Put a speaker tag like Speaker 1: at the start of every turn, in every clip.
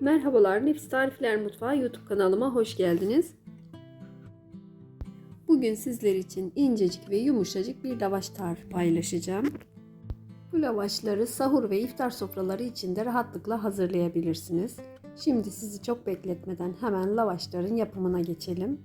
Speaker 1: Merhabalar, Nefis Tarifler Mutfağı YouTube kanalıma hoş geldiniz. Bugün sizler için incecik ve yumuşacık bir lavaş tarifi paylaşacağım. Bu lavaşları sahur ve iftar sofraları için de rahatlıkla hazırlayabilirsiniz. Şimdi sizi çok bekletmeden hemen lavaşların yapımına geçelim.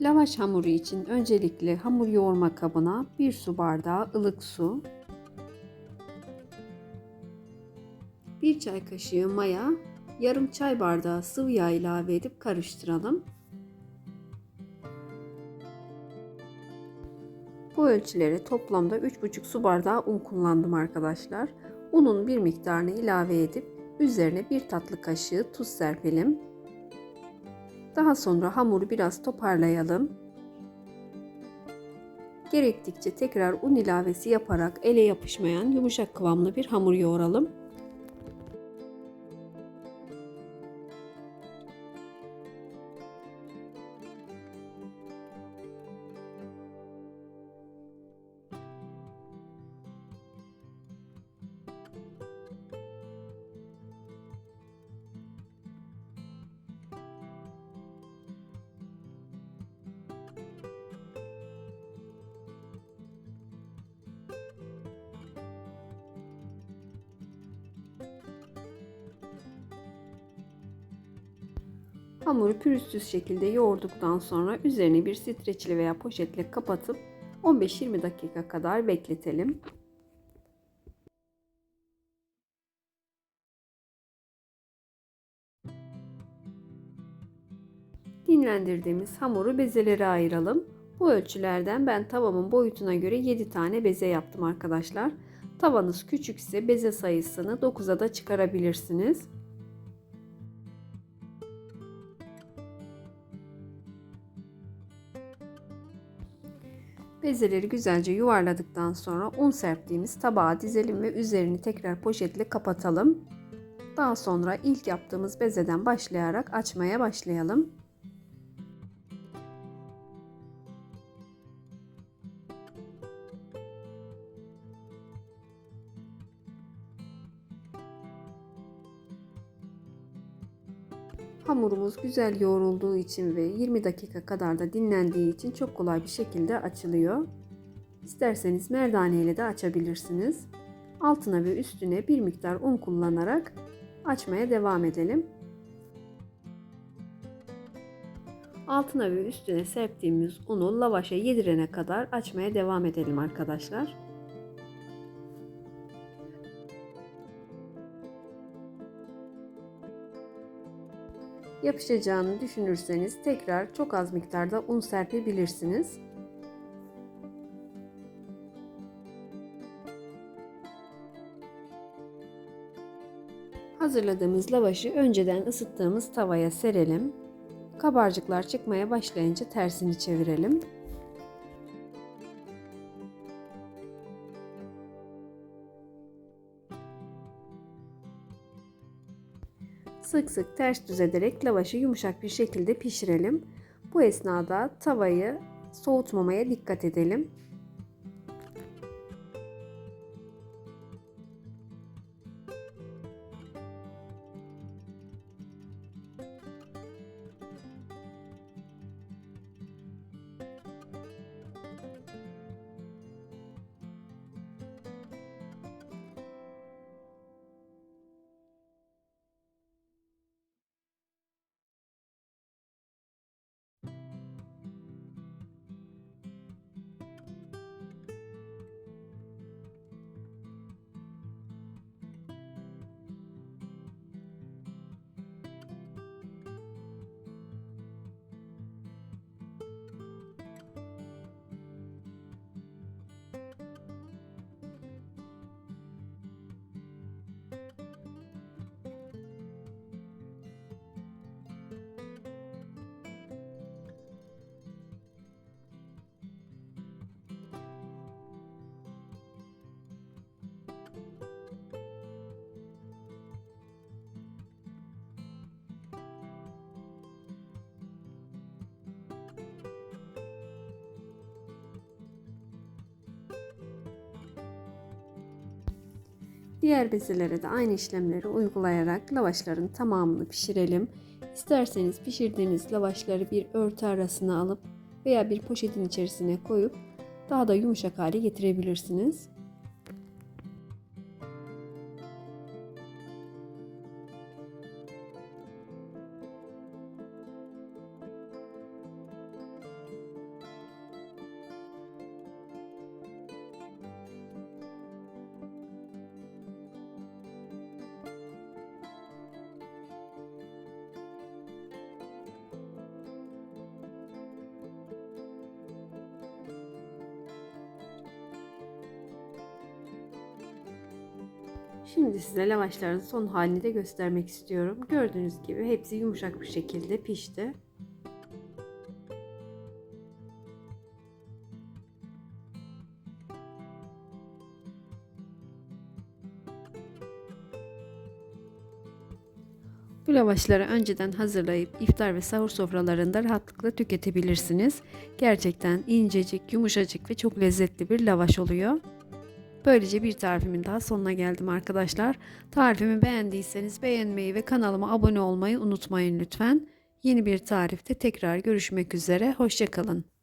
Speaker 1: Lavaş hamuru için öncelikle hamur yoğurma kabına 1 su bardağı ılık su, 1 çay kaşığı maya, yarım çay bardağı sıvı yağ ilave edip karıştıralım. Bu ölçülere toplamda 3,5 su bardağı un kullandım arkadaşlar. Unun bir miktarını ilave edip üzerine bir tatlı kaşığı tuz serpelim. Daha sonra hamuru biraz toparlayalım. Gerektikçe tekrar un ilavesi yaparak ele yapışmayan yumuşak kıvamlı bir hamur yoğuralım. Hamuru pürüzsüz şekilde yoğurduktan sonra üzerine bir streçle veya poşetle kapatıp 15-20 dakika kadar bekletelim. Dinlendirdiğimiz hamuru bezelere ayıralım. Bu ölçülerden ben tavamın boyutuna göre 7 tane beze yaptım arkadaşlar. Tavanız küçükse beze sayısını 9'a da çıkarabilirsiniz. Bezeleri güzelce yuvarladıktan sonra un serptiğimiz tabağa dizelim ve üzerini tekrar poşetle kapatalım. Daha sonra ilk yaptığımız bezeden başlayarak açmaya başlayalım. Hamurumuz güzel yoğrulduğu için ve 20 dakika kadar da dinlendiği için çok kolay bir şekilde açılıyor. İsterseniz merdane ile de açabilirsiniz. Altına ve üstüne bir miktar un kullanarak açmaya devam edelim. Altına ve üstüne serptiğimiz unu lavaşa yedirene kadar açmaya devam edelim arkadaşlar. Yapışacağını düşünürseniz tekrar çok az miktarda un serpebilirsiniz. Hazırladığımız lavaşı önceden ısıttığımız tavaya serelim. Kabarcıklar çıkmaya başlayınca tersini çevirelim. Sık sık ters düz ederek lavaşı yumuşak bir şekilde pişirelim. Bu esnada tavayı soğutmamaya dikkat edelim. Diğer bezelere de aynı işlemleri uygulayarak lavaşların tamamını pişirelim. İsterseniz pişirdiğiniz lavaşları bir örtü arasına alıp veya bir poşetin içerisine koyup daha da yumuşak hale getirebilirsiniz. Şimdi size lavaşların son halini de göstermek istiyorum. Gördüğünüz gibi hepsi yumuşak bir şekilde pişti. Bu lavaşları önceden hazırlayıp iftar ve sahur sofralarında rahatlıkla tüketebilirsiniz. Gerçekten incecik, yumuşacık ve çok lezzetli bir lavaş oluyor. Böylece bir tarifimin daha sonuna geldim arkadaşlar. Tarifimi beğendiyseniz beğenmeyi ve kanalıma abone olmayı unutmayın lütfen. Yeni bir tarifte tekrar görüşmek üzere. Hoşçakalın.